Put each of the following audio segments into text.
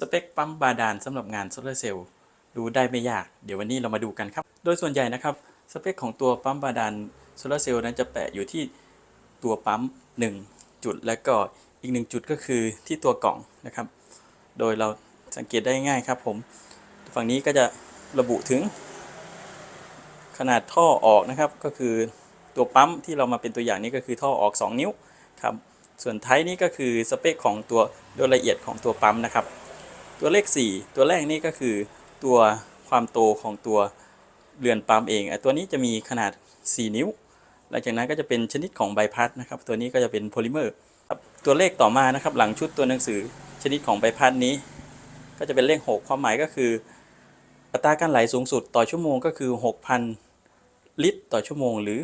สเปคปั๊มบาดาลสำหรับงานโซลาร์เซลล์ดูได้ไม่ยาก เดี๋ยววันนี้เรามาดูกันครับ โดยส่วนใหญ่นะครับ สเปคของตัวปั๊มบาดาลโซลาร์เซลล์นั้นจะแปะอยู่ที่ตัวปั๊ม 1 จุด และก็อีก 1 จุดก็คือที่ตัวกล่องนะครับ โดยเราสังเกตได้ง่ายครับผม ฝั่งนี้ก็จะระบุถึง ขนาดท่อออกนะครับ ก็คือตัวปั๊มที่เรามาเป็นตัวอย่างนี้ก็คือท่อออก 2 นิ้วครับ ส่วนท้ายนี้ก็คือสเปคของตัวโดยละเอียดของตัวปั๊มนะครับ ตัวเลข 4 ตัวแรกนี่ก็คือตัวความโตของตัวเรือนปั๊มเองตัวนี้จะมีขนาด 4 นิ้ว หลังจากนั้นก็จะเป็นชนิดของใบพัดนะครับ ตัวนี้ก็จะเป็นโพลิเมอร์ตัวเลขต่อมานะครับ หลังชุดตัวหนังสือชนิดของใบพัดนี้ ก็จะเป็นเลข 6 ความหมายก็คือ อัตราการไหลสูงสุดต่อชั่วโมงก็คือ 6,000 ลิตรต่อชั่วโมง หรือ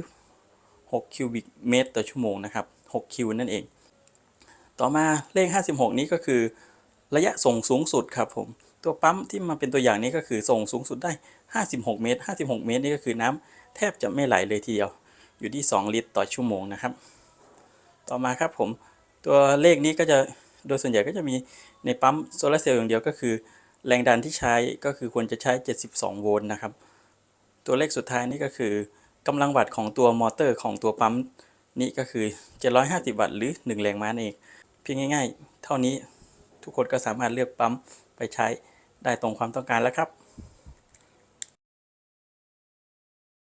6 คิวบิกเมตร ต่อชั่วโมงนะครับ 6 คิวนั่นเอง ต่อมาเลข 56 นี้ก็คือ ระยะส่งสูงสุดครับผม ตัวปั๊มที่มาเป็นตัวอย่างนี้ก็คือส่งสูงสุดได้ 56 เมตร 56 เมตรนี่ก็คือน้ำแทบจะไม่ไหลเลยทีเดียว อยู่ที่ 2 ลิตรต่อชั่วโมงนะครับ ต่อมาครับผม ตัวเลขนี้ก็จะโดยส่วนใหญ่ก็จะมีในปั๊มโซลาเซลล์อย่างเดียวก็คือ แรงดันที่ใช้ก็คือควรจะใช้ 72 โวลต์นะครับ ตัวเลขสุดท้ายนี่ก็คือกำลังวัตต์ของตัวมอเตอร์ของตัวปั๊มนี่ก็คือ 750 วัตต์หรือ 1 แรงม้านเองเพียงง่าย ๆ เท่านี้ ทุกคนก็สามารถเลือกปั๊มไปใช้ได้ตรงความต้องการแล้วครับ